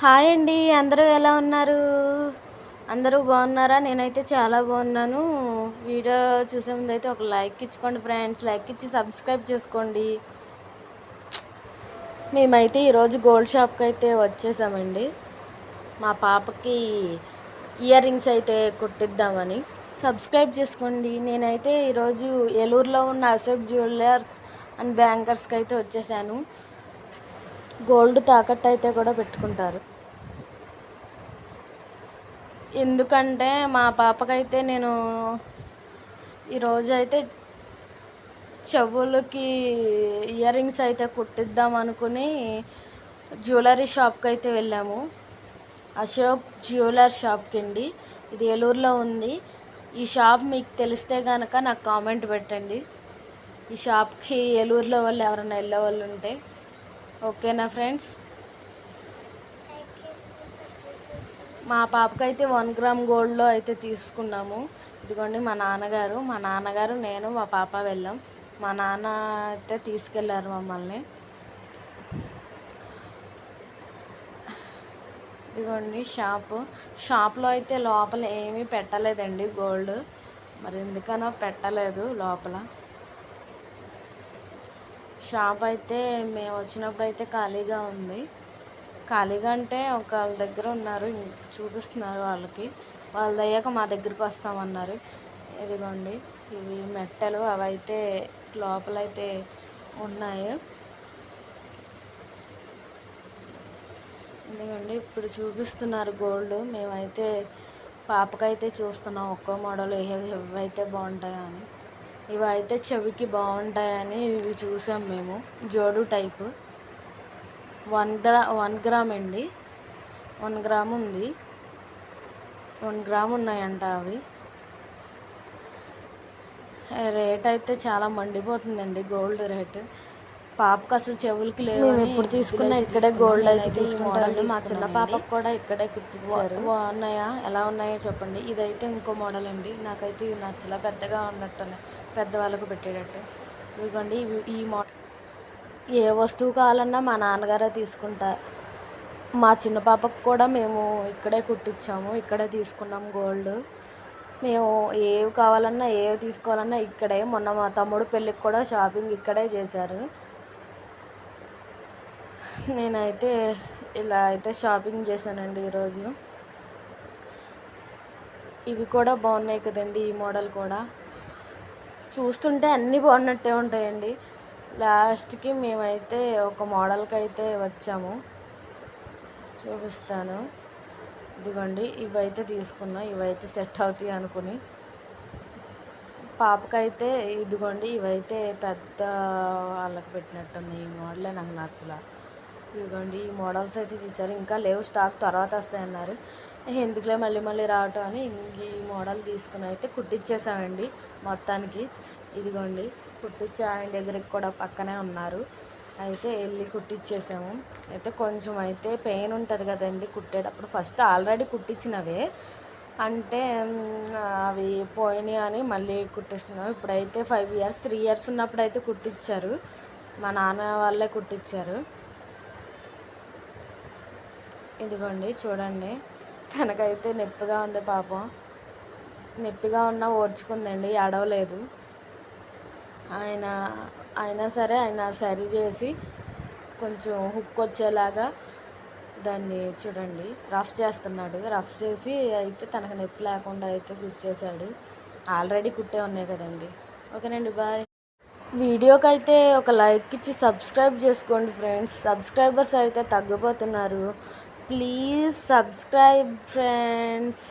Hi అండి అందరూ ఎలా ఉన్నారు? అందరూ బాగున్నారా? నేనైతే చాలా బాగున్నాను. వీడియో చూసే ముందు అయితే ఒక లైక్ ఇచ్చుకోండి ఫ్రెండ్స్. లైక్ ఇచ్చి సబ్స్క్రైబ్ చేసుకోండి. మేమైతే ఈరోజు గోల్డ్ షాప్కి అయితే వచ్చేసామండి. మా పాపకి ఇయర్ రింగ్స్ అయితే కుట్టిద్దామని. సబ్స్క్రైబ్ చేసుకోండి. నేనైతే ఈరోజు ఏలూరులో ఉన్న అశోక్ జ్యువెలర్స్ అండ్ బ్యాంకర్స్కి అయితే వచ్చేసాను. గోల్డ్ తాకట్టు అయితే కూడా పెట్టుకుంటారు. ఎందుకంటే మా పాపకైతే నేను ఈరోజు అయితే చెవులకి ఇయర్ రింగ్స్ అయితే కుట్టిద్దాం అనుకుని జ్యువెలరీ షాప్కి అయితే వెళ్ళాము. అశోక్ జ్యువెలర్ షాప్కి అండి ఇది ఏలూరులో ఉంది. ఈ షాప్ మీకు తెలిస్తే కనుక నాకు కామెంట్ పెట్టండి. ఈ షాప్కి ఏలూరులో వాళ్ళు ఎవరైనా వెళ్ళే వాళ్ళు ఉంటే. ఓకేనా ఫ్రెండ్స్? మా పాపకైతే వన్ గ్రామ్ గోల్డ్లో అయితే తీసుకున్నాము. ఇదిగోండి మా నాన్నగారు. మా నాన్నగారు నేను మా పాప వెళ్ళాం. మా నాన్న అయితే తీసుకెళ్ళారు మమ్మల్ని. ఇదిగోండి షాపు. షాప్లో అయితే లోపల ఏమీ పెట్టలేదండి గోల్డ్. మరి ఎందుకనో పెట్టలేదు లోపల. షాప్ అయితే మేము వచ్చినప్పుడు అయితే ఖాళీగా ఉంది. ఖాళీగా అంటే ఒకళ్ళ దగ్గర ఉన్నారు చూపిస్తున్నారు వాళ్ళకి. వాళ్ళు అయ్యాక మా దగ్గరికి వస్తామన్నారు. ఇదిగోండి ఇవి మెట్టలు అవి అయితే లోపలైతే ఉన్నాయి. ఎందుకండి ఇప్పుడు చూపిస్తున్నారు గోల్డ్. మేమైతే పాపకైతే చూస్తున్నాం ఒక్కో మోడల్ ఏవైతే బాగుంటాయో అని. ఇవి అయితే చెవికి బాగుంటాయని ఇవి చూసాం మేము. జోడు టైపు. వన్ గ్రా వన్ గ్రామ్ అండి. వన్ గ్రామ్ ఉంది. వన్ గ్రామ్ ఉన్నాయంట అవి. రేట్ అయితే చాలా మండిపోతుందండి. Gold rate. పాపకు అసలు చెవులకి లేవు మేము ఎప్పుడు తీసుకున్నా ఇక్కడే గోల్డ్ అయితే తీసుకుంటాను మా చిన్న పాపకు కూడా ఇక్కడే కుట్టించారు. బాగున్నాయా ఎలా ఉన్నాయో చెప్పండి. ఇదైతే ఇంకో మోడల్ అండి. నాకైతే ఇవి నచ్చలా పెద్దగా ఉన్నట్టున్నాయి పెద్దవాళ్ళకు పెట్టేటట్టు. ఇదిగోండి ఇవి ఈ మోడల్ ఏ వస్తువు కావాలన్నా మా నాన్నగారే తీసుకుంటారు మా చిన్న పాపకు కూడా మేము ఇక్కడే కుట్టించాము. ఇక్కడే తీసుకున్నాం గోల్డ్ మేము ఏవి కావాలన్నా ఏవి తీసుకోవాలన్నా ఇక్కడే. మొన్న మా తమ్ముడు పెళ్ళికి కూడా షాపింగ్ ఇక్కడే చేశారు. నేనైతే ఇలా అయితే షాపింగ్ చేశానండి ఈరోజు. ఇవి కూడా బాగున్నాయి కదండి ఈ మోడల్ కూడా. చూస్తుంటే అన్నీ బాగున్నట్టే ఉంటాయండి. లాస్ట్కి మేమైతే ఒక మోడల్కి అయితే వచ్చాము. చూపిస్తాను. ఇదిగోండి ఇవైతే తీసుకున్నాం ఇవైతే సెట్ అవుతాయి అనుకుని. పాపకైతే ఇదిగోండి ఇవైతే పెద్ద వాళ్ళకి పెట్టినట్టున్నాయి ఈ మోడలే నాకు నచ్చలా. ఇదిగోండి ఈ మోడల్స్ అయితే తీశారు. ఇంకా లేవు స్టాక్ తర్వాత వస్తాయన్నారు. ఎందుకులే మళ్ళీ మళ్ళీ రావటం అని ఈ మోడల్ తీసుకుని అయితే కుట్టించేసామండి మొత్తానికి. ఇదిగోండి కుట్టించే ఆయన దగ్గరికి కూడా పక్కనే ఉన్నారు. అయితే వెళ్ళి కుట్టించేసాము అయితే కొంచెం అయితే పెయిన్ ఉంటుంది కదండి కుట్టేటప్పుడు. ఫస్ట్ ఆల్రెడీ కుట్టించినవే అంటే అవి పోయినాయి అని మళ్ళీ కుట్టిస్తున్నాం ఇప్పుడైతే ఫైవ్ ఇయర్స్ త్రీ ఇయర్స్ ఉన్నప్పుడు అయితే కుట్టించారు మా నాన్న వాళ్ళే కుట్టించారు ఇదిగోండి చూడండి. తనకైతే నొప్పిగా ఉంది పాపం. నొప్పిగా ఉన్నా ఓర్చుకుందండి ఏడవలేదు. ఆయన అయినా సరే ఆయన సరి చేసి కొంచెం హుక్ వచ్చేలాగా దాన్ని చూడండి రఫ్ చేస్తున్నాడు. రఫ్ చేసి అయితే తనకు నొప్పి లేకుండా అయితే గుర్చేశాడు ఆల్రెడీ కుట్టే ఉన్నాయి కదండి. ఓకేనండి బాయ్. వీడియోకి అయితే ఒక లైక్ ఇచ్చి సబ్స్క్రైబ్ చేసుకోండి ఫ్రెండ్స్. సబ్స్క్రైబర్స్ అయితే తగ్గిపోతున్నారు. Please subscribe friends